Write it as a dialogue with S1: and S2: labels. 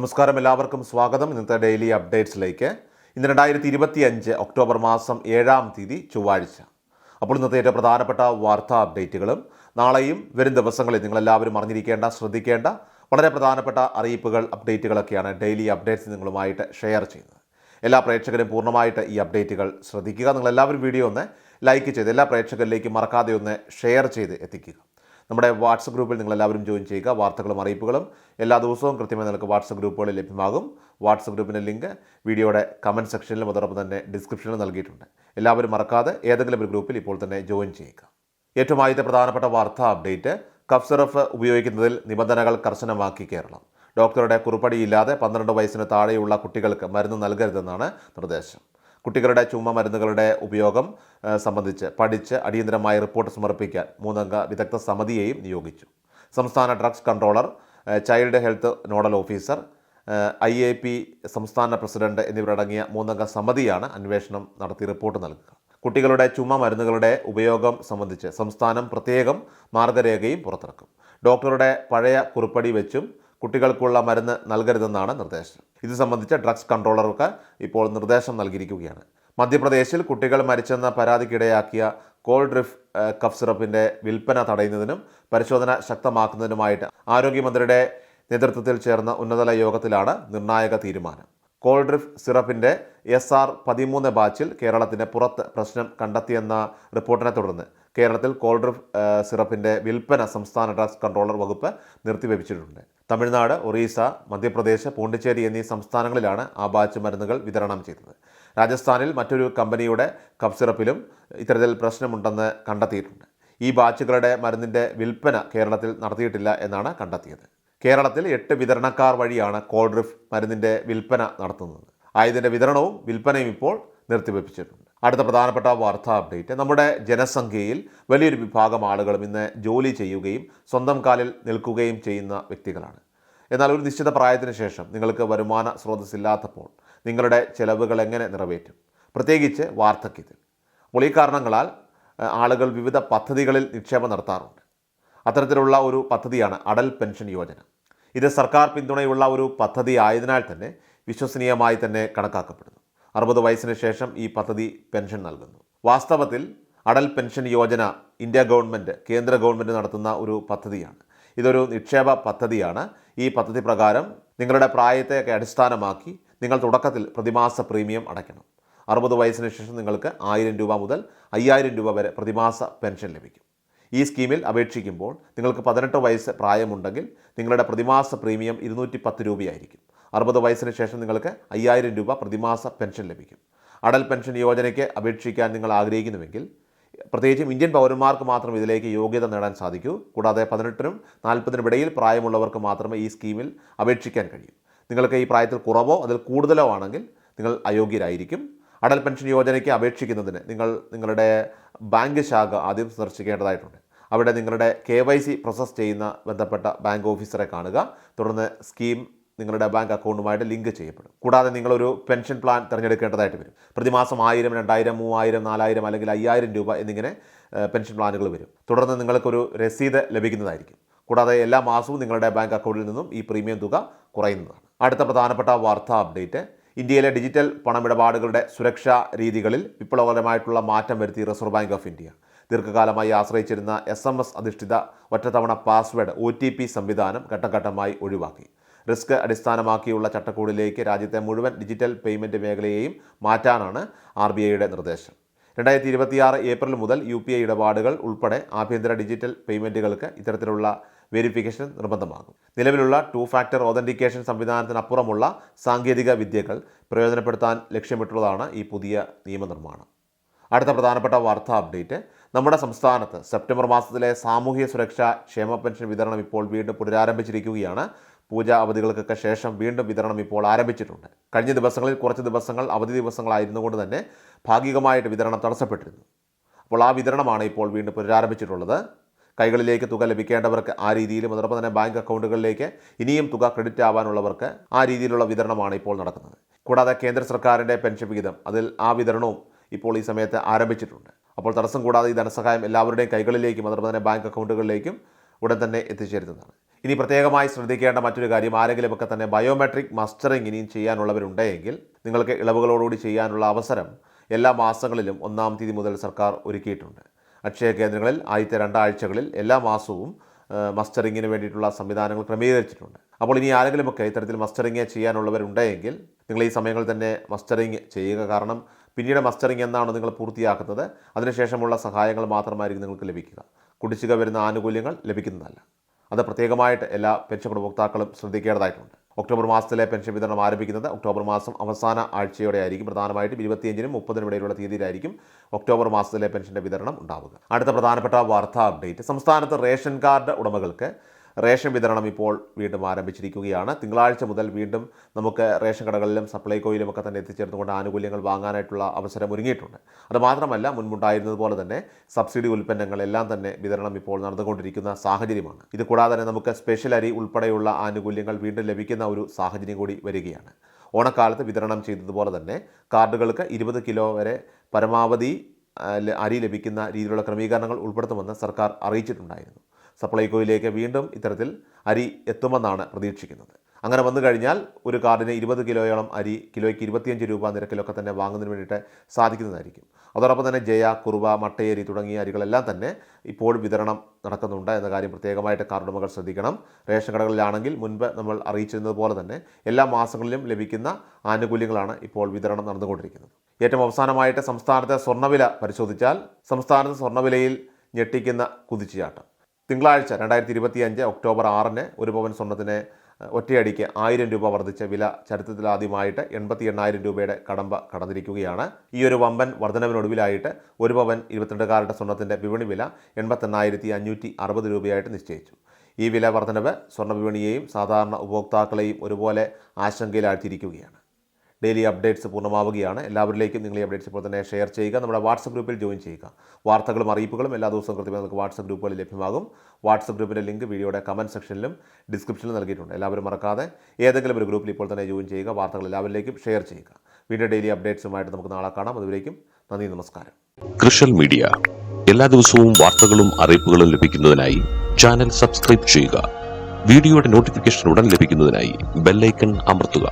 S1: നമസ്കാരം. എല്ലാവർക്കും സ്വാഗതം. ഇന്നത്തെ ഡെയിലി അപ്ഡേറ്റ്സിലേക്ക്. ഇന്ന് രണ്ടായിരത്തി ഇരുപത്തി അഞ്ച് ഒക്ടോബർ മാസം ഏഴാം തീയതി ചൊവ്വാഴ്ച. അപ്പോൾ ഇന്നത്തെ ഏറ്റവും പ്രധാനപ്പെട്ട വാർത്താ അപ്ഡേറ്റുകളും നാളെയും വരും ദിവസങ്ങളിൽ നിങ്ങളെല്ലാവരും അറിഞ്ഞിരിക്കേണ്ട ശ്രദ്ധിക്കേണ്ട വളരെ പ്രധാനപ്പെട്ട അറിയിപ്പുകൾ അപ്ഡേറ്റുകളൊക്കെയാണ് ഡെയിലി അപ്ഡേറ്റ്സ് നിങ്ങളുമായിട്ട് ഷെയർ ചെയ്യുന്നത്. എല്ലാ പ്രേക്ഷകരും പൂർണമായിട്ട് ഈ അപ്ഡേറ്റുകൾ ശ്രദ്ധിക്കുക. നിങ്ങളെല്ലാവരും വീഡിയോ ഒന്ന് ലൈക്ക് ചെയ്ത് എല്ലാ പ്രേക്ഷകരിലേക്കും മറക്കാതെ ഒന്ന് ഷെയർ ചെയ്ത് എത്തിക്കുക. നമ്മുടെ വാട്സപ്പ് ഗ്രൂപ്പിൽ നിങ്ങൾ എല്ലാവരും ജോയിൻ ചെയ്യുക. വാർത്തകളും അറിയിപ്പുകളും എല്ലാ ദിവസവും കൃത്യമായി നിങ്ങൾക്ക് വാട്സപ്പ് ഗ്രൂപ്പുകളിൽ ലഭ്യമാകും. വാട്സപ്പ് ഗ്രൂപ്പിന്റെ ലിങ്ക് വീഡിയോയുടെ കമന്റ് സെക്ഷനിലും അതോടൊപ്പം തന്നെ ഡിസ്ക്രിപ്ഷനിലും നൽകിയിട്ടുണ്ട്. എല്ലാവരും മറക്കാതെ ഏതെങ്കിലും ഒരു ഗ്രൂപ്പിൽ ഇപ്പോൾ തന്നെ ജോയിൻ ചെയ്യുക. ഏറ്റവും ആദ്യത്തെ പ്രധാനപ്പെട്ട വാർത്താ അപ്ഡേറ്റ് കഫ് സിറഫ് ഉപയോഗിക്കുന്നതിൽ നിബന്ധനകൾ കർശനമാക്കി കേരളം. ഡോക്ടറുടെ കുറിപ്പടിയില്ലാതെ പന്ത്രണ്ട് വയസ്സിന് താഴെയുള്ള കുട്ടികൾക്ക് മരുന്ന് നൽകരുതെന്നാണ് നിർദ്ദേശം. കുട്ടികളുടെ ചുമ മരുന്നുകളുടെ ഉപയോഗം സംബന്ധിച്ച് പഠിച്ച് അടിയന്തരമായി റിപ്പോർട്ട് സമർപ്പിക്കാൻ മൂന്നംഗ വിദഗ്ധ സമിതിയെയും നിയോഗിച്ചു. സംസ്ഥാന drugs controller child health nodal officer I A P സംസ്ഥാന പ്രസിഡന്റ് എന്നിവരടങ്ങിയ മൂന്നംഗ സമിതിയാണ് അന്വേഷണം നടത്തി റിപ്പോർട്ട് നൽകുക. കുട്ടികളുടെ ചുമ മരുന്നുകളുടെ ഉപയോഗം സംബന്ധിച്ച് സംസ്ഥാനം പ്രത്യേകം മാർഗരേഖയും പുറത്തിറക്കും. ഡോക്ടറുടെ പഴയ കുറിപ്പടി വെച്ചും കുട്ടികൾക്കുള്ള മരുന്ന് നൽകരുതെന്നാണ് നിർദ്ദേശം. ഇത് സംബന്ധിച്ച് ഡ്രഗ്സ് കൺട്രോളർക്ക് ഇപ്പോൾ നിർദ്ദേശം നൽകിയിരിക്കുകയാണ്. മധ്യപ്രദേശിൽ കുട്ടികൾ മരിച്ചെന്ന പരാതിക്കിടയാക്കിയ കോൾഡ് റിഫ് കഫ് സിറപ്പിന്റെ വിൽപ്പന തടയുന്നതിനും പരിശോധന ശക്തമാക്കുന്നതിനുമായിട്ട് ആരോഗ്യമന്ത്രിയുടെ നേതൃത്വത്തിൽ ചേർന്ന ഉന്നതതല യോഗത്തിലാണ് നിർണായക തീരുമാനം. കോൾഡ് കോൾഡ്രിഫ് സിറപ്പിന്റെ എസ് ആർ പതിമൂന്ന് ബാച്ചിൽ കേരളത്തിന് പുറത്ത് പ്രശ്നം കണ്ടെത്തിയെന്ന റിപ്പോർട്ടിനെ തുടർന്ന് കേരളത്തിൽ കോൾഡ് റിഫ് സിറപ്പിന്റെ വിൽപ്പന സംസ്ഥാന ഡ്രഗ്സ് കൺട്രോളർ വകുപ്പ് നിർത്തിവെച്ചിട്ടുണ്ട് തമിഴ്നാട് ഒറീസ മധ്യപ്രദേശ് പോണ്ടിച്ചേരി എന്നീ സംസ്ഥാനങ്ങളിലാണ് ആ ബാച്ച് മരുന്നുകൾ വിതരണം ചെയ്തത്. രാജസ്ഥാനിൽ മറ്റൊരു കമ്പനിയുടെ കഫ് സിറപ്പിലും ഇത്തരത്തിൽ പ്രശ്നമുണ്ടെന്ന് കണ്ടെത്തിയിട്ടുണ്ട്. ഈ ബാച്ചുകളുടെ മരുന്നിന്റെ വിൽപ്പന കേരളത്തിൽ നടത്തിയിട്ടില്ല എന്നാണ് കണ്ടെത്തിയത്. കേരളത്തിൽ എട്ട് വിതരണക്കാർ വഴിയാണ് കോൾഡ്രിഫ് മരുന്നിന്റെ വിൽപ്പന നടത്തുന്നത്. ആയതിന്റെ വിതരണവും വിൽപ്പനയും ഇപ്പോൾ നിർത്തിവെപ്പിച്ചിട്ടുണ്ട്. അടുത്ത പ്രധാനപ്പെട്ട വാർത്താ അപ്ഡേറ്റ്. നമ്മുടെ ജനസംഖ്യയിൽ വലിയൊരു വിഭാഗം ആളുകളും ഇന്ന് ജോലി ചെയ്യുകയും സ്വന്തം കാലിൽ നിൽക്കുകയും ചെയ്യുന്ന വ്യക്തികളാണ്. എന്നാൽ ഒരു നിശ്ചിത പ്രായത്തിന് ശേഷം നിങ്ങൾക്ക് വരുമാന സ്രോതസ്സില്ലാത്തപ്പോൾ നിങ്ങളുടെ ചെലവുകൾ എങ്ങനെ നിറവേറ്റും? പ്രത്യേകിച്ച് വാർദ്ധക്യത്തിൽ. അപ്പോൾ ഈ കാരണങ്ങളാൽ ആളുകൾ വിവിധ പദ്ധതികളിൽ നിക്ഷേപം നടത്താറുണ്ട്. അത്തരത്തിലുള്ള ഒരു പദ്ധതിയാണ് അടൽ പെൻഷൻ യോജന. ഇത് സർക്കാർ പിന്തുണയുള്ള ഒരു പദ്ധതി ആയതിനാൽ തന്നെ വിശ്വസനീയമായി തന്നെ കണക്കാക്കപ്പെടുന്നു. അറുപത് വയസ്സിന് ശേഷം ഈ പദ്ധതി പെൻഷൻ നൽകുന്നു. വാസ്തവത്തിൽ Atal pension Yojana India government കേന്ദ്ര ഗവൺമെന്റ് നടത്തുന്ന ഒരു പദ്ധതിയാണ്. ഇതൊരു നിക്ഷേപ പദ്ധതിയാണ്. ഈ പദ്ധതി പ്രകാരം നിങ്ങളുടെ പ്രായത്തെയൊക്കെ അടിസ്ഥാനമാക്കി നിങ്ങൾ തുടക്കത്തിൽ പ്രതിമാസ പ്രീമിയം അടയ്ക്കണം. അറുപത് വയസ്സിന് ശേഷം നിങ്ങൾക്ക് ആയിരം രൂപ മുതൽ അയ്യായിരം രൂപ വരെ പ്രതിമാസ പെൻഷൻ ലഭിക്കും. ഈ സ്കീമിൽ അപേക്ഷിക്കുമ്പോൾ നിങ്ങൾക്ക് പതിനെട്ട് വയസ്സ് പ്രായമുണ്ടെങ്കിൽ നിങ്ങളുടെ പ്രതിമാസ പ്രീമിയം ഇരുന്നൂറ്റി പത്ത് രൂപയായിരിക്കും. അറുപത് വയസ്സിന് ശേഷം നിങ്ങൾക്ക് അയ്യായിരം രൂപ പ്രതിമാസ പെൻഷൻ ലഭിക്കും. അടൽ പെൻഷൻ യോജനയ്ക്ക് അപേക്ഷിക്കാൻ നിങ്ങൾ ആഗ്രഹിക്കുന്നുവെങ്കിൽ പ്രത്യേകിച്ചും ഇന്ത്യൻ പൗരന്മാർക്ക് മാത്രം ഇതിലേക്ക് യോഗ്യത നേടാൻ സാധിക്കൂ. കൂടാതെ പതിനെട്ടിനും നാൽപ്പതിനും ഇടയിൽ പ്രായമുള്ളവർക്ക് മാത്രമേ ഈ സ്കീമിൽ അപേക്ഷിക്കാൻ കഴിയൂ. നിങ്ങൾക്ക് ഈ പ്രായത്തിൽ കുറവോ അതിൽ കൂടുതലോ ആണെങ്കിൽ നിങ്ങൾ അയോഗ്യരായിരിക്കും. അടൽ പെൻഷൻ യോജനയ്ക്ക് അപേക്ഷിക്കുന്നതിന് നിങ്ങൾ നിങ്ങളുടെ ബാങ്ക് ശാഖ ആദ്യം സന്ദർശിക്കേണ്ടതായിട്ടുണ്ട്. അവിടെ നിങ്ങളുടെ കെ വൈ സി പ്രോസസ് ചെയ്യുന്ന ബന്ധപ്പെട്ട ബാങ്ക് ഓഫീസറെ കാണുക. തുടർന്ന് സ്കീം നിങ്ങളുടെ ബാങ്ക് അക്കൗണ്ടുമായിട്ട് ലിങ്ക് ചെയ്യപ്പെടും. കൂടാതെ നിങ്ങളൊരു പെൻഷൻ പ്ലാൻ തിരഞ്ഞെടുക്കേണ്ടതായിട്ട് വരും. പ്രതിമാസം ആയിരം രണ്ടായിരം മൂവായിരം നാലായിരം അല്ലെങ്കിൽ അയ്യായിരം രൂപ എന്നിങ്ങനെ പെൻഷൻ പ്ലാനുകൾ വരും. തുടർന്ന് നിങ്ങൾക്കൊരു രസീത് ലഭിക്കുന്നതായിരിക്കും. കൂടാതെ എല്ലാ മാസവും നിങ്ങളുടെ ബാങ്ക് അക്കൗണ്ടിൽ നിന്നും ഈ പ്രീമിയം തുക കുറയുന്നതാണ്. അടുത്ത പ്രധാനപ്പെട്ട വാർത്താ അപ്ഡേറ്റ്. ഇന്ത്യയിലെ ഡിജിറ്റൽ പണമിടപാടുകളുടെ സുരക്ഷാ രീതികളിൽ വിപ്ലവകരമായിട്ടുള്ള മാറ്റം വരുത്തി റിസർവ് ബാങ്ക് ഓഫ് ഇന്ത്യ. ദീർഘകാലമായി ആശ്രയിച്ചിരുന്ന എസ് എം എസ് അധിഷ്ഠിത ഒറ്റത്തവണ പാസ്വേഡ് ഒ ടി പി സംവിധാനം ഘട്ടംഘട്ടമായി ഒഴിവാക്കി. റിസ്ക് അടിസ്ഥാനമാക്കിയുള്ള ചട്ടക്കൂടിലേക്ക് രാജ്യത്തെ മുഴുവൻ ഡിജിറ്റൽ പേയ്മെന്റ് മേഖലയെയും മാറ്റാനാണ് ആർ ബി ഐയുടെ നിർദ്ദേശം. രണ്ടായിരത്തി ഇരുപത്തിയാറ് ഏപ്രിൽ മുതൽ യു പി ഐ ഇടപാടുകൾ ഉൾപ്പെടെ ആഭ്യന്തര ഡിജിറ്റൽ പേയ്മെന്റുകൾക്ക് ഇത്തരത്തിലുള്ള വെരിഫിക്കേഷൻ നിർബന്ധമാകും. നിലവിലുള്ള ടു ഫാക്ടർ ഓതന്റിക്കേഷൻ സംവിധാനത്തിനപ്പുറമുള്ള സാങ്കേതിക വിദ്യകൾ പ്രയോജനപ്പെടുത്താൻ ലക്ഷ്യമിട്ടുള്ളതാണ് ഈ പുതിയ നിയമനിർമ്മാണം. അടുത്ത പ്രധാനപ്പെട്ട വാർത്താ അപ്ഡേറ്റ്. നമ്മുടെ സംസ്ഥാനത്ത് സെപ്റ്റംബർ മാസത്തിലെ സാമൂഹ്യ സുരക്ഷാ ക്ഷേമ പെൻഷൻ വിതരണം ഇപ്പോൾ വീണ്ടും പുനരാരംഭിച്ചിരിക്കുകയാണ്. പൂജാ അവധികൾക്കൊക്കെ ശേഷം വീണ്ടും വിതരണം ഇപ്പോൾ ആരംഭിച്ചിട്ടുണ്ട്. കഴിഞ്ഞ ദിവസങ്ങളിൽ കുറച്ച് ദിവസങ്ങൾ അവധി ദിവസങ്ങളായിരുന്നുകൊണ്ട് തന്നെ ഭാഗികമായിട്ട് വിതരണം തടസ്സപ്പെട്ടിരുന്നു. അപ്പോൾ ആ വിതരണമാണ് ഇപ്പോൾ വീണ്ടും പുനരാരംഭിച്ചിട്ടുള്ളത്. കൈകളിലേക്ക് തുക ലഭിക്കേണ്ടവർക്ക് ആ രീതിയിലും അതോടൊപ്പം തന്നെ ബാങ്ക് അക്കൗണ്ടുകളിലേക്ക് ഇനിയും തുക ക്രെഡിറ്റ് ആവാനുള്ളവർക്ക് ആ രീതിയിലുള്ള വിതരണമാണ് ഇപ്പോൾ നടക്കുന്നത്. കൂടാതെ കേന്ദ്ര സർക്കാരിന്റെ പെൻഷൻ വിഹിതം അതിൽ ആ വിതരണവും ഇപ്പോൾ ഈ സമയത്ത് ആരംഭിച്ചിട്ടുണ്ട്. അപ്പോൾ തടസ്സം കൂടാതെ ഈ ധനസഹായം എല്ലാവരുടെയും കൈകളിലേക്കും അതോടൊപ്പം തന്നെ ബാങ്ക് അക്കൗണ്ടുകളിലേക്കും ഉടൻ തന്നെ എത്തിച്ചേരുന്നതാണ്. ഇനി പ്രത്യേകമായി ശ്രദ്ധിക്കേണ്ട മറ്റൊരു കാര്യം ആരെങ്കിലുമൊക്കെ തന്നെ ബയോമെട്രിക് മസ്റ്ററിംഗ് ഇനിയും ചെയ്യാനുള്ളവരുണ്ടെങ്കിൽ നിങ്ങൾക്ക് ഇളവുകളോടുകൂടി ചെയ്യാനുള്ള അവസരം എല്ലാ മാസങ്ങളിലും ഒന്നാം തീയതി മുതൽ സർക്കാർ ഒരുക്കിയിട്ടുണ്ട്. അക്ഷയ കേന്ദ്രങ്ങളിൽ ആദ്യത്തെ രണ്ടാഴ്ചകളിൽ എല്ലാ മാസവും മസ്റ്ററിങ്ങിന് വേണ്ടിയിട്ടുള്ള സംവിധാനങ്ങൾ ക്രമീകരിച്ചിട്ടുണ്ട്. അപ്പോൾ ഇനി ആരെങ്കിലുമൊക്കെ ഇത്തരത്തിൽ മസ്റ്ററിങ് ചെയ്യാനുള്ളവരുണ്ടെങ്കിൽ നിങ്ങൾ ഈ സമയങ്ങളിൽ തന്നെ മസ്റ്ററിങ് ചെയ്യുക. കാരണം പിന്നീട് മസ്റ്ററിങ് എന്നാണ് നിങ്ങൾ പൂർത്തിയാക്കുന്നത്. അതിനുശേഷമുള്ള സഹായങ്ങൾ മാത്രമായിരിക്കും നിങ്ങൾക്ക് ലഭിക്കുക. കുടിശ്ശിക വരുന്ന ആനുകൂല്യങ്ങൾ ലഭിക്കുന്നതല്ല. അത് പ്രത്യേകമായിട്ട് എല്ലാ പെൻഷൻ ഗുണഭോക്താക്കളും ശ്രദ്ധിക്കേണ്ടതായിട്ടുണ്ട്. ഒക്ടോബർ മാസത്തിലെ പെൻഷൻ വിതരണം ആരംഭിക്കുന്നത് ഒക്ടോബർ മാസം അവസാന ആഴ്ചയോടെ ആയിരിക്കും പ്രധാനമായിട്ടും ഇരുപത്തിയഞ്ചിനും മുപ്പതിനും ഇടയിലുള്ള തീയതിയിലായിരിക്കും ഒക്ടോബർ മാസത്തിലെ പെൻഷന്റെ വിതരണം ഉണ്ടാവുക. അടുത്ത പ്രധാനപ്പെട്ട വാർത്താ അപ്ഡേറ്റ്. സംസ്ഥാനത്ത് റേഷൻ കാർഡ് ഉടമകൾക്ക് റേഷൻ വിതരണം ഇപ്പോൾ വീണ്ടും ആരംഭിച്ചിരിക്കുകയാണ്. തിങ്കളാഴ്ച മുതൽ വീണ്ടും നമുക്ക് റേഷൻ കടകളിലും സപ്ലൈകോയിലും ഒക്കെ തന്നെ എത്തിച്ചേർന്നുകൊണ്ട് ആനുകൂല്യങ്ങൾ വാങ്ങാനായിട്ടുള്ള അവസരം ഒരുങ്ങിയിട്ടുണ്ട്. അതുമാത്രമല്ല മുൻപുണ്ടായിരുന്നതുപോലെ പോലെ തന്നെ സബ്സിഡി ഉൽപ്പന്നങ്ങളെല്ലാം തന്നെ വിതരണം ഇപ്പോൾ നടന്നുകൊണ്ടിരിക്കുന്ന സാഹചര്യമാണ്. ഇത് കൂടാതെ തന്നെ നമുക്ക് സ്പെഷ്യൽ അരി ഉൾപ്പെടെയുള്ള ആനുകൂല്യങ്ങൾ വീണ്ടും ലഭിക്കുന്ന ഒരു സാഹചര്യം കൂടി വരികയാണ്. ഓണക്കാലത്ത് വിതരണം ചെയ്തതുപോലെ തന്നെ കാർഡുകൾക്ക് ഇരുപത് കിലോ വരെ പരമാവധി അരി ലഭിക്കുന്ന രീതിയിലുള്ള ക്രമീകരണങ്ങൾ ഉൾപ്പെടുത്തുമെന്ന് സർക്കാർ അറിയിച്ചിട്ടുണ്ടായിരുന്നു. സപ്ലൈകോയിലേക്ക് വീണ്ടും ഇത്തരത്തിൽ അരി എത്തുമെന്നാണ് പ്രതീക്ഷിക്കുന്നത്. അങ്ങനെ വന്നു കഴിഞ്ഞാൽ ഒരു കാർഡിന് ഇരുപത് കിലോയോളം അരി കിലോയ്ക്ക് ഇരുപത്തിയഞ്ച് രൂപ നിരക്കിലൊക്കെ തന്നെ വാങ്ങുന്നതിന് വേണ്ടിയിട്ട് സാധിക്കുന്നതായിരിക്കും. അതോടൊപ്പം തന്നെ ജയ കുറുവ മട്ടയരി തുടങ്ങിയ അരികളെല്ലാം തന്നെ ഇപ്പോൾ വിതരണം നടക്കുന്നുണ്ട് എന്ന കാര്യം പ്രത്യേകമായിട്ട് കാർഡുടമകൾ ശ്രദ്ധിക്കണം. റേഷൻ കടകളിലാണെങ്കിൽ മുൻപ് നമ്മൾ അറിയിച്ചിരുന്നത് പോലെ തന്നെ എല്ലാ മാസങ്ങളിലും ലഭിക്കുന്ന ആനുകൂല്യങ്ങളാണ് ഇപ്പോൾ വിതരണം നടന്നുകൊണ്ടിരിക്കുന്നത്. ഏറ്റവും അവസാനമായിട്ട് സംസ്ഥാനത്തെ സ്വർണവില പരിശോധിച്ചാൽ സംസ്ഥാനത്തെ സ്വർണവിലയിൽ ഞെട്ടിക്കുന്ന കുതിച്ചുചാട്ടം. തിങ്കളാഴ്ച രണ്ടായിരത്തി ഇരുപത്തി അഞ്ച് ഒക്ടോബർ ആറിന് ഒരു പവൻ സ്വർണത്തിന് ഒറ്റയടിക്ക് ആയിരം രൂപ വർദ്ധിച്ച വില ചരിത്രത്തിലാദ്യമായിട്ട് എൺപത്തി എണ്ണായിരം രൂപയുടെ കടമ്പ കടന്നിരിക്കുകയാണ്. ഈ ഒരു വമ്പൻ വർധനവിനൊടുവിലായിട്ട് ഒരു പവൻ ഇരുപത്തിരണ്ട് കാരറ്റ് സ്വർണത്തിന്റെ വിപണി വില എൺപത്തെണ്ണായിരത്തി അഞ്ഞൂറ്റി അറുപത് രൂപയായിട്ട് നിശ്ചയിച്ചു. ഈ വില വർധനവ് സ്വർണ വിപണിയെയും സാധാരണ ഉപഭോക്താക്കളെയും ഒരുപോലെ ആശങ്കയിലാഴ്ത്തിയിരിക്കുകയാണ്. Daily updates പൂർണമാവുകയാണ്. എല്ലാവരിലേക്കും നിങ്ങൾ ഈ അപ്ഡേറ്റ്സ് ഇപ്പോൾ തന്നെ ഷെയർ ചെയ്യുക. നമ്മുടെ വാട്സപ്പ് ഗ്രൂപ്പിൽ ജോയിൻ ചെയ്യുക. വാർത്തകളും അറിയിപ്പുകളും എല്ലാ ദിവസവും കൃത്യമായി നമുക്ക് വാട്സപ്പ് ഗ്രൂപ്പുകളിൽ ലഭ്യമാകും. വാട്സപ്പ് ഗ്രൂപ്പിന്റെ ലിങ്ക് വീഡിയോയുടെ കമന്റ് സെക്ഷനിലും ഡിസ്ക്രിപ്ഷനിലും നൽകിയിട്ടുണ്ട്. എല്ലാവരും മറക്കാതെ ഏതെങ്കിലും ഒരു ഗ്രൂപ്പിൽ ഇപ്പോൾ തന്നെ ജോയിൻ ചെയ്യുക. വാർത്തകൾ എല്ലാവരിലേക്കും ഷെയർ ചെയ്യുക. വീണ്ടും ഡെയിലി അപ്ഡേറ്റ്സുമായിട്ട് നമുക്ക് നാളെ കാണാം. അതുവരേക്കും നന്ദി നമസ്കാരം.
S2: കൃഷൽ മീഡിയ. എല്ലാ ദിവസവും വാർത്തകളും അറിയിപ്പുകളും ലഭിക്കുന്നതിനായി ചാനൽ സബ്സ്ക്രൈബ് ചെയ്യുക. വീഡിയോയുടെ നോട്ടിഫിക്കേഷൻ ഉടൻ ലഭിക്കുന്നതിനായി ബെല്ലൈക്കൺ അമർത്തുക.